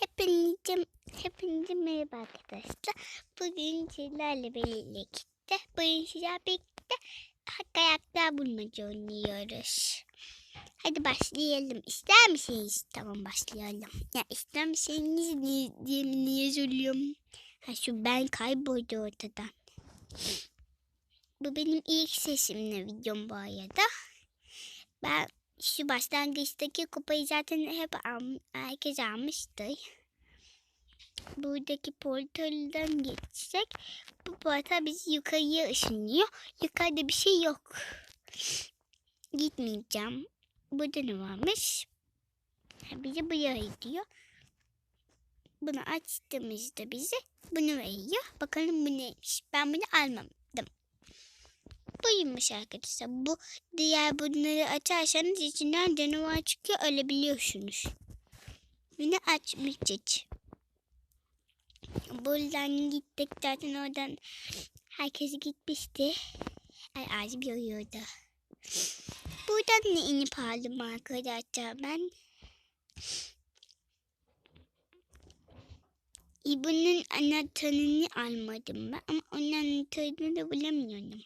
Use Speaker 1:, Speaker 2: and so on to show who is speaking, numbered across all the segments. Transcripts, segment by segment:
Speaker 1: Hepinize, hepinize merhaba arkadaşlar. Bugün sizlerle birlikte, bugün sizlerle birlikte hak ayaklar bulmaca oynuyoruz. Hadi başlayalım. İster misiniz? Tamam başlayalım. Ya ister misiniz diye, diye niye söylüyorum? Ha şu ben kayboldu ortadan. Bu benim ilk sesimle videom bu arada. Ben şu başlangıçtaki kupayı zaten hep al, herkes almıştır. Buradaki portaldan geçsek bu portal bizi yukarıya ışınlıyor. Yukarıda bir şey yok. Gitmeyeceğim. Burada ne varmış? Bizi buraya gidiyor. Bunu açtığımızda bize bunu veriyor. Bakalım bu neymiş. Ben bunu almadım. Buymuş arkadaşlar. Bu diğer bunları açarsanız içinden canavar çıkıyor ölebiliyorsunuz. Bunu açmayacağız. Buradan gittik zaten oradan herkes gitmişti. Ay ağacım yoruyordu. Buradan ne inip aldım arkadaşlar ben. Bunun anahtarını almadım ben ama onun anahtarını da bulamıyorum.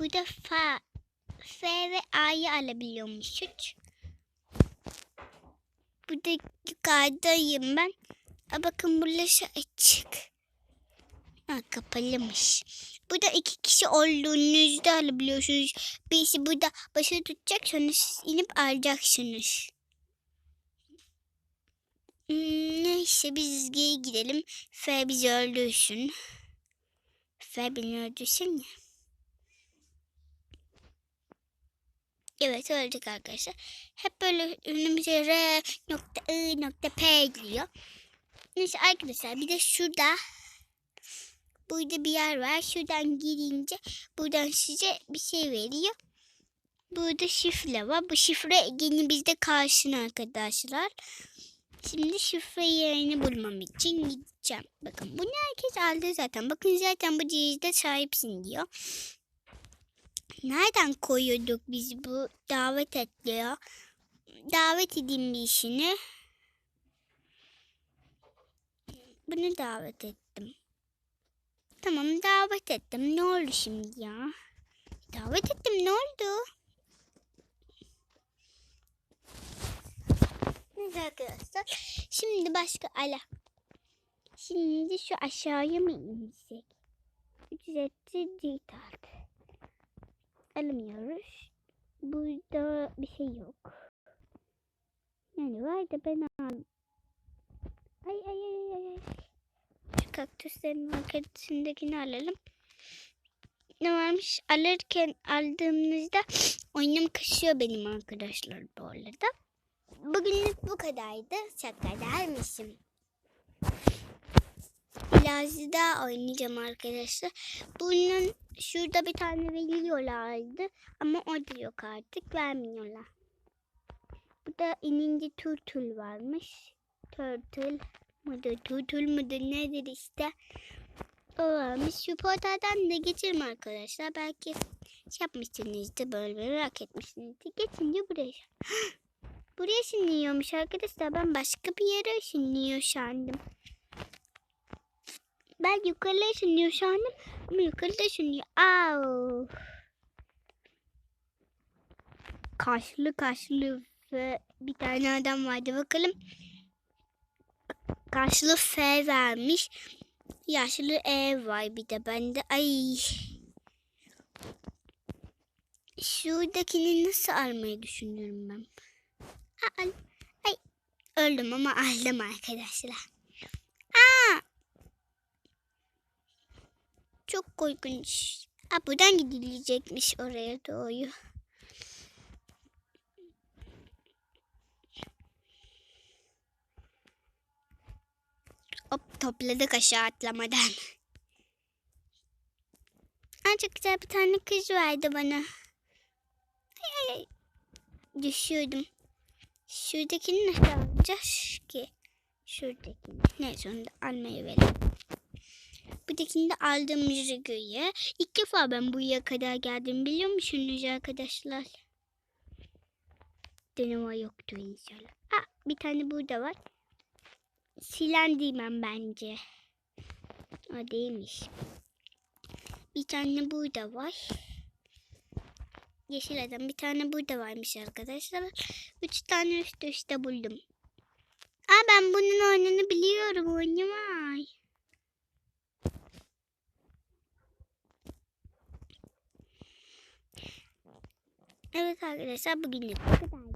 Speaker 1: Burada F, F ve A'yı alabiliyormuşuz. Burada yukarıdayım ben. Aa, bakın burası açık. Ha, kapalıymış. Burada iki kişi olduğunuzda alabiliyorsunuz. Birisi burada başı tutacak sonra siz inip alacaksınız. Hmm, neyse biz geri gidelim. F bizi öldürsün. F beni öldürsün ya. Evet öldük arkadaşlar. Hep böyle önümüze R nokta I nokta P geliyor. Neyse arkadaşlar bir de şurada burada bir yer var. Şuradan girince buradan size bir şey veriyor. Burada şifre var. Bu şifre yine bizde karşın arkadaşlar. Şimdi şifre yerini bulmam için gideceğim. Bakın bunu herkes aldı zaten. Bakın zaten bu cihazda sahipsin diyor. Nereden koyuyorduk biz bu davet et diyor. Davet edeyim bir işini. Bunu davet ettim. Tamam davet ettim. Ne oldu şimdi ya? Davet ettim ne oldu? Neyse arkadaşlar. Şimdi başka ala. Şimdi şu aşağıya mı insek? Ücretli dijital. Alamıyoruz. Burada bir şey yok. Yani var da ben aldım. Ay ay ay ay ay. Şu kaktüslerin arkasındakini alalım. Ne varmış? Alırken aldığımızda oyunum kasıyor benim arkadaşlar bu arada. Bugünlük bu kadardı. Çok kadarmışım. Biraz daha oynayacağım arkadaşlar. Bunun şurada bir tane veriyorlardı ama o da yok artık vermiyorlar. Burada inince turtle varmış. Turtle mıdır turtle mıdır nedir işte. O varmış. Şu portaldan da geçelim arkadaşlar. Belki şey yapmışsınızdır böyle merak etmişsinizdir. Geçince buraya. Buraya ışınlıyormuş arkadaşlar. Ben başka bir yere ışınlıyor sandım. Ben yukarıda ışınlıyor sandım. Ama yukarıda ışınlıyor. Au. Kaşlı kaşlı ve bir tane adam vardı. Bakalım. Kaşlı F vermiş. Yaşlı E var bir de bende. Ay. Şuradakini nasıl almayı düşünüyorum ben? Aa, ay. Öldüm ama aldım arkadaşlar. Aa. Çok korkunç. Aa, buradan gidilecekmiş oraya doğru. Hop topladık aşağı atlamadan. Çok güzel bir tane kız verdi bana. Ay ay. Düşüyordum. Şuradakini nasıl alacağız ki? Şuradakini. Neyse onu da almayı verelim. Buradakini de aldığımızı göre ilk defa ben buraya kadar geldim biliyor musunuz arkadaşlar? Deneme yoktu inşallah. Aa, bir tane burada var. Silen değmem bence. O değilmiş. Bir tane burada var. Yeşil adam bir tane burada varmış arkadaşlar. Üç tane üst üste buldum. Aa ben bunun oyununu biliyorum. Oyunu. Evet arkadaşlar bugünlük bu kadar.